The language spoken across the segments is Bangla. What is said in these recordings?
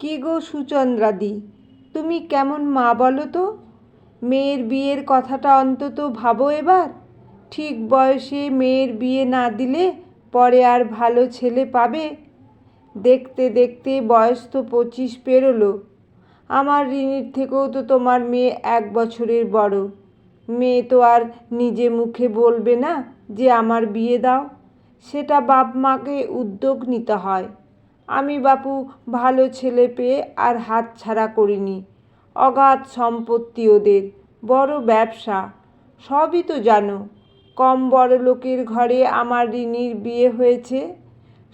কি গো সুচন্দ্রাদি তুমি কেমন মা বলো তো? মেয়ের বিয়ের কথাটা অন্তত ভাবো এবার। ঠিক বয়সে মেয়ের বিয়ে না দিলে পরে আর ভালো ছেলে পাবে? দেখতে দেখতে বয়স তো পঁচিশ পেরোলো। আমার ঋণীর থেকেও তো তোমার মেয়ে এক বছরের বড়। মেয়ে তো আর নিজে মুখে বলবে না যে আমার বিয়ে দাও। সেটা বাপ মাকে উদ্যোগ নিতে হয়। আমি বাপু ভালো ছেলে পেয়ে আর হাত ছাড়া করিনি। অগাধ সম্পত্তি ওদের, বড় ব্যবসা, সবই তো জানো। কম বড় লোকের ঘরে আমার ঋণীর বিয়ে হয়েছে,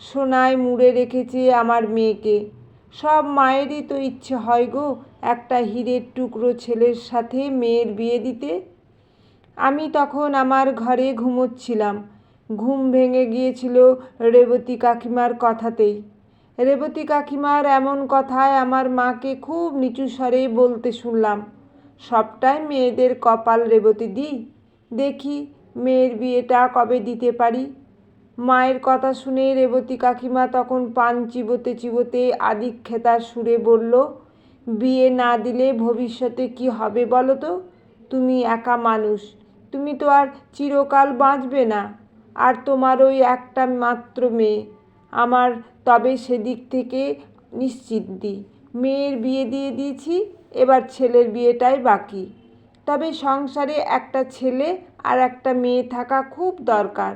সোনায় মুড়ে রেখেছে আমার মেয়েকে। সব মায়েরই তো ইচ্ছে হয় গো একটা হীরের টুকরো ছেলের সাথে মেয়ের বিয়ে দিতে। আমি তখন আমার ঘরে ঘুমোচ্ছিলাম। ঘুম ভেঙে গিয়েছিল রেবতী কাকিমার কথাতেই। রেবতী কাকিমার এমন কথায় আমার মাকে খুব নিচু স্বরে বলতে শুনলাম, সবটাই মেয়েদের কপাল রেবতী দি, দেখি মেয়ের বিয়েটা কবে দিতে পারি? মায়ের কথা শুনে রেবতী কাকিমা তখন পান চিবোতে চিবোতে আদিক্ষেতার সুরে বলল, বিয়ে না দিলে ভবিষ্যতে কি হবে বলো তো? তুমি একা মানুষ, তুমি তো আর চিরকাল বাঁচবে না, আর তোমার ওই একটা মাত্র মেয়ে, আমার তবে সেদিক থেকে নিশ্চিন্তি। মেয়ের বিয়ে দিয়ে দিয়েছি, এবার ছেলের বিয়েটাই বাকি। তবে সংসারে একটা ছেলে আর একটা মেয়ে থাকা খুব দরকার।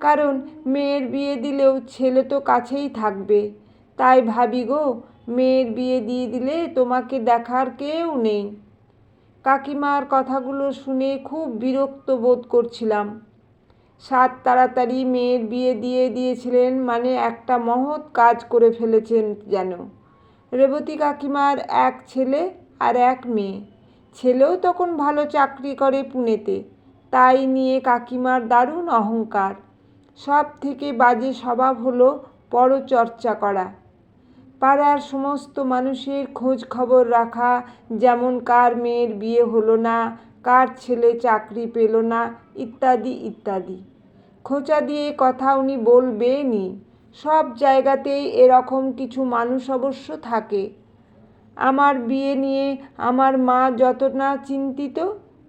কারণ মেয়ের বিয়ে দিলেও ছেলে তো কাছেই থাকবে। তাই ভাবি গো, মেয়ের বিয়ে দিয়ে দিলে তোমাকে দেখার কেউ নেই। কাকিমার কথাগুলো শুনে খুব বিরক্ত বোধ করছিলাম। সাত তাড়াতাড়ি মেয়ের বিয়ে দিয়ে দিয়েছিলেন মানে একটা মহৎ কাজ করে ফেলেছেন যেন। রেবতী কাকিমার এক ছেলে আর এক মেয়ে। ছেলেও তখন ভালো চাকরি করে পুনেতে, তাই নিয়ে কাকিমার দারুণ অহংকার। সব থেকে বাজে স্বভাব হলো পরচর্চা করা। পাড়ার সমস্ত মানুষের খোঁজ খবর রাখা, যেমন কার মেয়ের বিয়ে হলো না, কার ছেলে চাকরি পেল না, ইত্যাদি ইত্যাদি। খোঁচা দিয়ে কথা উনি বলবেনই। সব জায়গাতেই এরকম কিছু মানুষ অবশ্য থাকে। আমার বিয়ে নিয়ে আমার মা যত না চিন্তিত,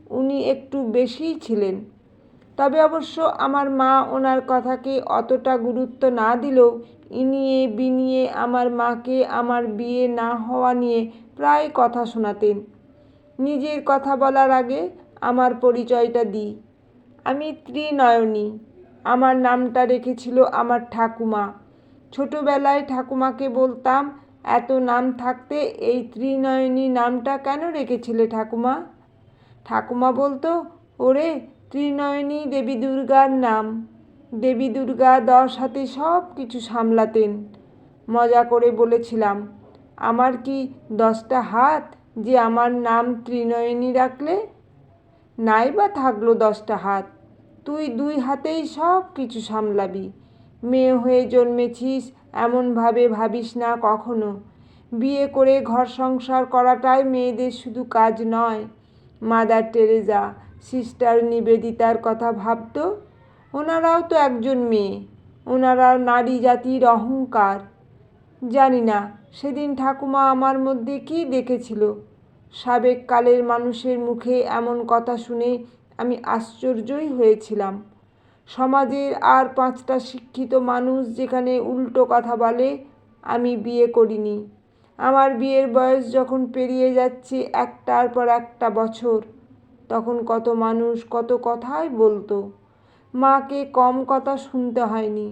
উনি একটু বেশিই ছিলেন। তবে অবশ্য আমার মা ওনার কথাকে অতটা গুরুত্ব না দিলেও ইনিয়ে বিনিয়ে আমার মাকে আমার বিয়ে না হওয়া নিয়ে প্রায় কথা শোনাতেন। নিজের কথা বলার আগে আমার পরিচয়টা দিই। আমি ত্রিনয়নী। আমার নামটা রেখেছিল আমার ঠাকুমা। ছোটোবেলায় ঠাকুমাকে বলতাম, এত নাম থাকতে এই ত্রিনয়নী নামটা কেন রেখেছিলে ঠাকুমা? ঠাকুমা বলতো, ওরে, ত্রিনয়নী দেবী দুর্গার নাম। দেবী দুর্গা দশ হাতে সব কিছু সামলাতেন। মজা করে বলেছিলাম, আমার কি দশটা হাত যে আমার নাম ত্রিনয়নী রাখলে? নাই বা থাকল দশটা হাত। তুই দুই হাতেই সব কিছু সামলাবি। মেয়ে হয়ে জন্মেছিস, এমনভাবে ভাবিস না কখনো। বিয়ে করে ঘর সংসার করাটাই মেয়েদের শুধু কাজ নয়। মাদার টেরেজা, সিস্টার নিবেদিতার কথা ভাবতো, ওনারাও তো একজন মেয়ে। ওনারা নারী জাতির অহংকার। জানি না সেদিন ঠাকুমা আমার মধ্যে কি দেখেছিল? সাবেক কালের মানুষের মুখে এমন কথা শুনে আমি আশ্চর্যই হয়েছিলাম। সমাজের আর পাঁচটা শিক্ষিত মানুষ যেখানে উল্টো কথা বলে, আমি বিয়ে করিনি। আমার বিয়ের বয়স যখন পেরিয়ে যাচ্ছে একটার পর একটা বছর, তখন কত মানুষ কত কথাই বলতো। মাকে কম কথা শুনতে হয়নি।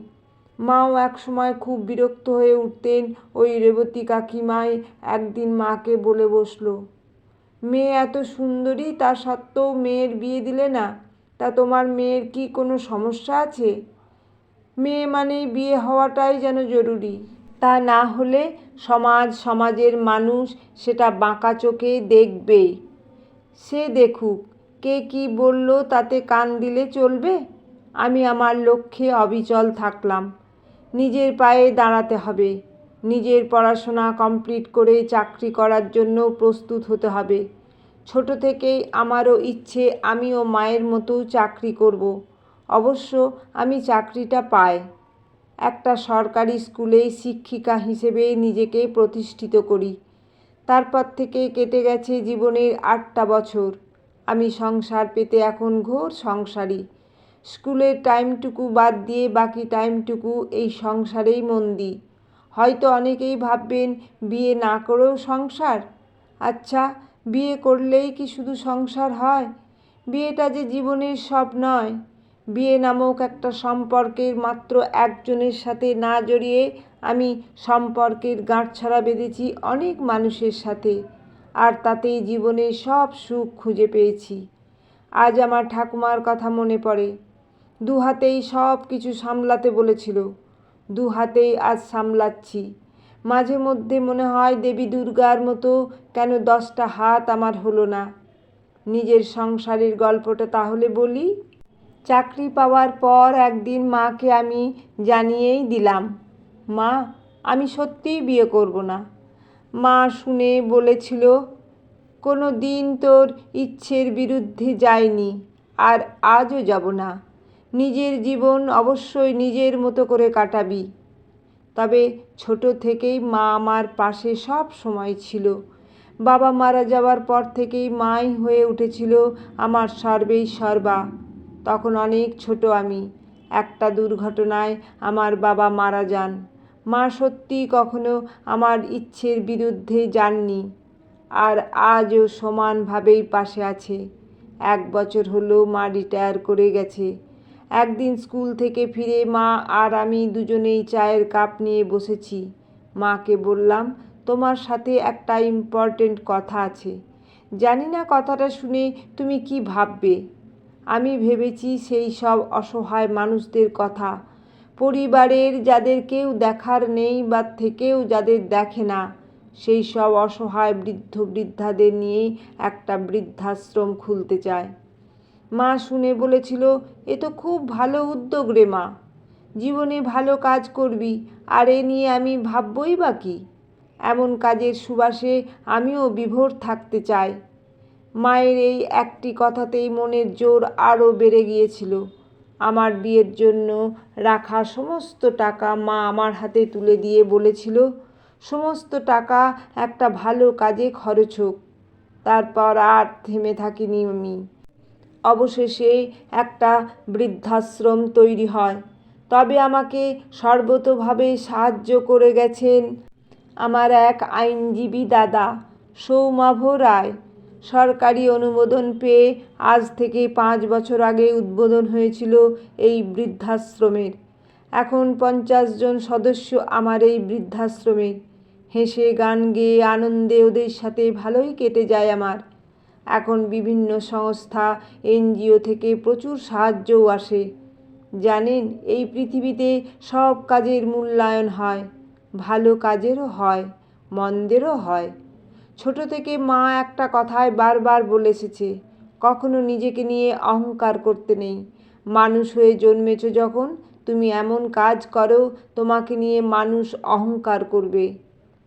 মাও এক সময় খুব বিরক্ত হয়ে উঠতেন ওই রেবতী কাকিমাই একদিন মাকে বলে বসল মেয়ে এত সুন্দরী, তা সত্ত্বেও মেয়ের বিয়ে দিলে না? তা তোমার মেয়ের কি কোনো সমস্যা আছে? মেয়ে মানেই বিয়ে হওয়াটাই যেন জরুরি। তা না হলে সমাজ সমাজের মানুষ সেটা বাঁকা চোখে দেখবেই সে দেখুক, কে কি বলল তাতে কান দিলে চলবে? আমি আমার লক্ষ্যে অবিচল থাকলাম। নিজের পায়ে দাঁড়াতে হবে। নিজের পড়াশোনা কমপ্লিট করে চাকরি করার জন্য প্রস্তুত হতে হবে। ছোট থেকেই আমারও ইচ্ছে, আমিও মায়ের মতো চাকরি করব। অবশ্য আমি চাকরিটা পাই। একটা সরকারি স্কুলেই শিক্ষিকা হিসেবে নিজেকে প্রতিষ্ঠিত করি। তারপর থেকে কেটে গেছে জীবনের আটটা বছর। আমি সংসার পেতে এখন ঘোর সংসারী। স্কুলের টাইমটুকু বাদ দিয়ে বাকি টাইমটুকু এই সংসারেই মন দিই। হয়তো অনেকেই ভাববেন, বিয়ে না করেও সংসার? আচ্ছা বিয়ে করলেই কি শুধু সংসার হয়? বিয়েটা যে জীবনের সব নয়। বিয়ে নামক একটা সম্পর্কের মাত্র একজনের সাথে না জড়িয়ে আমি সম্পর্কের গাঁটছড়া বেঁধেছি অনেক মানুষের সাথে। আর তাতেই জীবনের সব সুখ খুঁজে পেয়েছি। আজ আমার ঠাকুমার কথা মনে পড়ে। দু হাতেই সব কিছু সামলাতে বলেছিল। দু হাতেই আজ সামলাচ্ছি। মাঝে মধ্যে মনে হয় দেবী দুর্গার মতো কেন দশটা হাত আমার হলো না। নিজের সংসারের গল্পটা তাহলে বলি। চাকরি পাওয়ার পর একদিন মাকে আমি জানিয়েই দিলাম, মা, আমি সত্যিই বিয়ে করব না। মা শুনে বলেছিল, কোনো দিন তোর ইচ্ছের বিরুদ্ধে যায়নি আর আজও যাব না। নিজের জীবন অবশ্যই নিজের মতো করে কাটাবি। তবে ছোট থেকেই মা আমার পাশে সব সময় ছিল। বাবা মারা যাওয়ার পর থেকেই মাই হয়ে উঠেছিল আমার সর্বেই সর্বা। তখন অনেক ছোট আমি। একটা দুর্ঘটনায় আমার বাবা মারা যান। মা সত্যি কখনো আমার ইচ্ছের বিরুদ্ধে যাননি আর আজও সমানভাবেই পাশে আছে। এক বছর হলো মা রিটায়ার করে গেছে। একদিন স্কুল থেকে ফিরে মা আর আমি দুজনেই চায়ের কাপ নিয়ে বসেছি। মাকে বললাম, তোমার সাথে একটা ইম্পর্টেন্ট কথা আছে। জানি না কথাটা শুনে তুমি কি ভাববে? আমি ভেবেছি সেই সব অসহায় মানুষদের কথা। পরিবারের যাদের কেউ দেখার নেই বা থেকেও যাদের দেখে না, সেই সব অসহায় বৃদ্ধ বৃদ্ধাদের নিয়েই একটা বৃদ্ধাশ্রম খুলতে চায়। মা শুনে বলেছিল, এ তো খুব ভালো উদ্যোগ রে মা। জীবনে ভালো কাজ করবি, আর এ নিয়ে আমি ভাববই বা কি? এমন কাজের সুবাসে আমিও বিভোর থাকতে চাই। মায়ের এই একটি কথাতেই মনের জোর আরও বেড়ে গিয়েছিল। আমার বিয়ের জন্য রাখা সমস্ত টাকা মা আমার হাতে তুলে দিয়ে বলেছিল, সমস্ত টাকা একটা ভালো কাজে খরচ হোক। তারপর আর থেমে থাকিনি আমি। অবশেষে একটা বৃদ্ধাশ্রম তৈরি হয়। তবে আমাকে সর্বতোভাবে সাহায্য করে গেছেন আমার এক আইনজীবী দাদা সৌমাভ রায়। সরকারি অনুমোদন পেয়ে আজ থেকে পাঁচ বছর আগে উদ্বোধন হয়েছিল এই বৃদ্ধাশ্রমের। এখন পঞ্চাশ জন সদস্য আমার এই বৃদ্ধাশ্রমের। হেসে গান গেয়ে আনন্দে ওদের সাথে ভালোই কেটে যায় আমার। এখন বিভিন্ন সংস্থা, এনজিও থেকে প্রচুর সাহায্যও আসে। জানেন, এই পৃথিবীতে সব কাজের মূল্যায়ন হয়, ভালো কাজেরও হয়, মন্দেরও হয়। ছোট থেকে মা একটা কথায় বারবার বলে এসেছে, কখনো নিজেকে নিয়ে অহংকার করতে নেই। মানুষ হয়ে জন্মেছ যখন, তুমি এমন কাজ করো, তোমাকে নিয়ে মানুষ অহংকার করবে।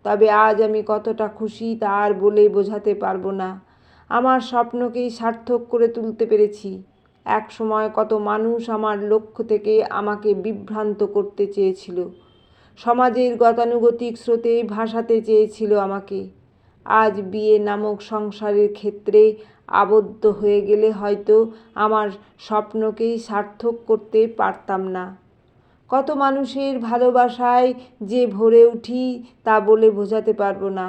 তবে আজ আমি কতটা খুশি তা আর বলে বোঝাতে পারব না। আমার স্বপ্নকেই সার্থক করে তুলতে পেরেছি। এক সময় কত মানুষ আমার লক্ষ্য থেকে আমাকে বিভ্রান্ত করতে চেয়েছিল। সমাজের গতানুগতিক স্রোতে ভাসাতে চেয়েছিল আমাকে। আজ বিয়ে নামক সংসারের ক্ষেত্রে আবদ্ধ হয়ে গেলে হয়তো আমার স্বপ্নকেই সার্থক করতে পারতাম না। কত মানুষের ভালোবাসায় যে ভরে উঠি তা বলে বোঝাতে পারব না।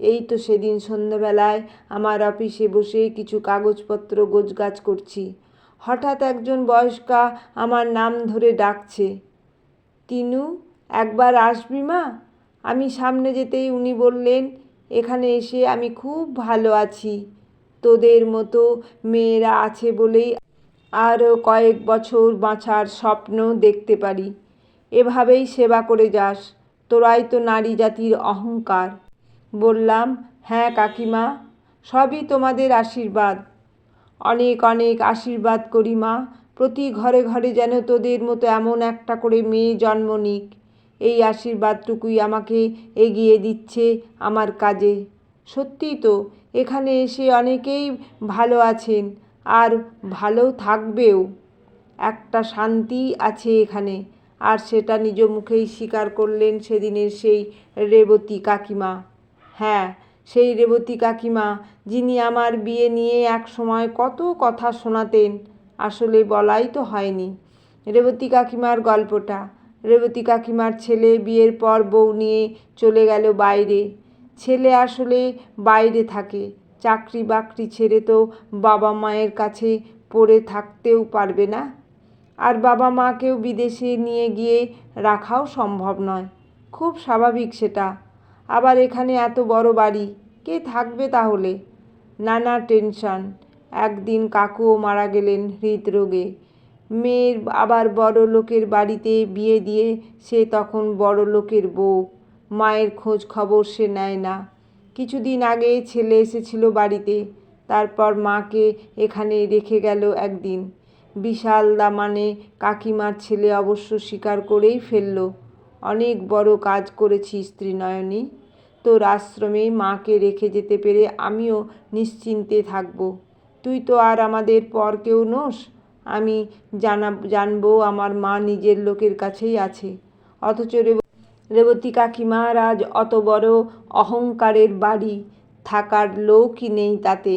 এই তো সেদিন সন্ধ্যাবেলায় আমার অফিসে বসে কিছু কাগজপত্র গোছগাছ করছি। হঠাৎ একজন বয়স্কা আমার নাম ধরে ডাকছে। তিনু একবার আসবি মা? আমি সামনে যেতেই উনি বললেন, এখানে এসে আমি খুব ভালো আছি। তোদের মতো মেয়েরা আছে বলেই আরও কয়েক বছর বাঁচার স্বপ্ন দেখতে পারি। এভাবেই সেবা করে যাস। তোরাই তো নারী জাতির অহংকার। বললাম হ্যাঁ কাকিমা, সবই তোমাদের আশীর্বাদ। অনেক অনেক আশীর্বাদ করি মা, প্রতি ঘরে ঘরে যেন তোদের মতো এমন একটা করে মেয়ে জন্ম নিক। এই আশীর্বাদটুকুই আমাকে এগিয়ে দিচ্ছে আমার কাজে। সত্যিই তো, এখানে এসে অনেকেই ভালো আছেন, আর ভালো থাকবেও। একটা শান্তি আছে এখানে, আর সেটা নিজ মুখেই স্বীকার করলেন সেদিনের সেই রেবতী কাকিমা। হ্যাঁ সেই রেবতী কাকিমা যিনি আমার বিয়ে নিয়ে এক সময় কত কথা শোনাতেন, আসলে বলাই তো হয়নি। রেবতী কাকিমার গল্পটা, রেবতী কাকিমার ছেলে বিয়ের পর বউ নিয়ে চলে গেল বাইরে। ছেলে আসলে বাইরে থাকে, চাকরি বাকরি ছেড়ে তো বাবা মায়ের কাছে পড়ে থাকতেও পারবে না। আর বাবা মাকেও বিদেশে নিয়ে গিয়ে রাখাও সম্ভব নয়। খুব স্বাভাবিক সেটা। আবার এখানে এত বড় বাড়ি? কে থাকবে তাহলে? নানা টেনশন। একদিন কাকুও মারা গেলেন হৃদরোগে। মেয়ের আবার বড় লোকের বাড়িতে বিয়ে দিয়ে সে তখন বড় লোকের বউ। মায়ের খোঁজ খবর সে নেয় না। কিছুদিন আগে ছেলে এসেছিল বাড়িতে। তারপর মাকে এখানে রেখে গেল একদিন। বিশাল দামানে কাকিমার ছেলে অবশ্য স্বীকার করেই ফেলল। অনেক বড় কাজ করেছি, স্ত্রী নয়নী। তোর আশ্রমে মাকে রেখে যেতে পেরে আমিও নিশ্চিন্তে থাকব। তুই তো আর আমাদের পর কেউ নোস। আমি জানা, জানব আমার মা নিজের লোকের কাছেই আছে। অথচ রেব, রেবতী কাকিমার আজ অত বড় অহংকারের বাড়ি থাকার লোকই নেই তাতে।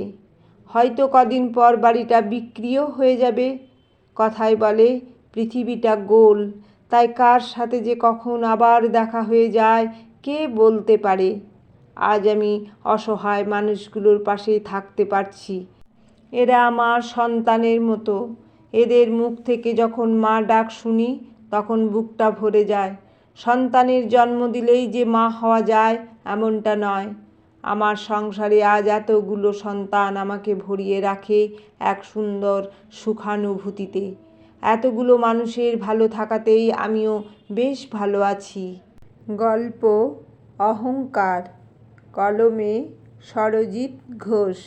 হয়তো কদিন পর বাড়িটা বিক্রিও হয়ে যাবে। কথায় বলে পৃথিবীটা গোল। তাই কার সাথে যে কখন আবার দেখা হয়ে যায়, কে বলতে পারে? আজ আমি অসহায় মানুষগুলোর পাশে থাকতে পারছি। এরা আমার সন্তানের মতো। এদের মুখ থেকে যখন মা ডাক শুনি, তখন বুকটা ভরে যায়। সন্তানের জন্ম দিলেই যে মা হওয়া যায়, এমনটা নয়। আমার সংসারে আজ এতগুলো সন্তান আমাকে ভরিয়ে রাখে এক সুন্দর সুখানুভূতিতে। এতগুলো মানুষের ভালো থাকাতেই আমিও বেশ ভালো আছি। গল্প, অহংকার, কলমে সরজিৎ ঘোষ।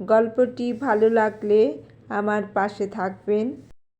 গল্পটি ভালো লাগলে আমার পাশে থাকবেন।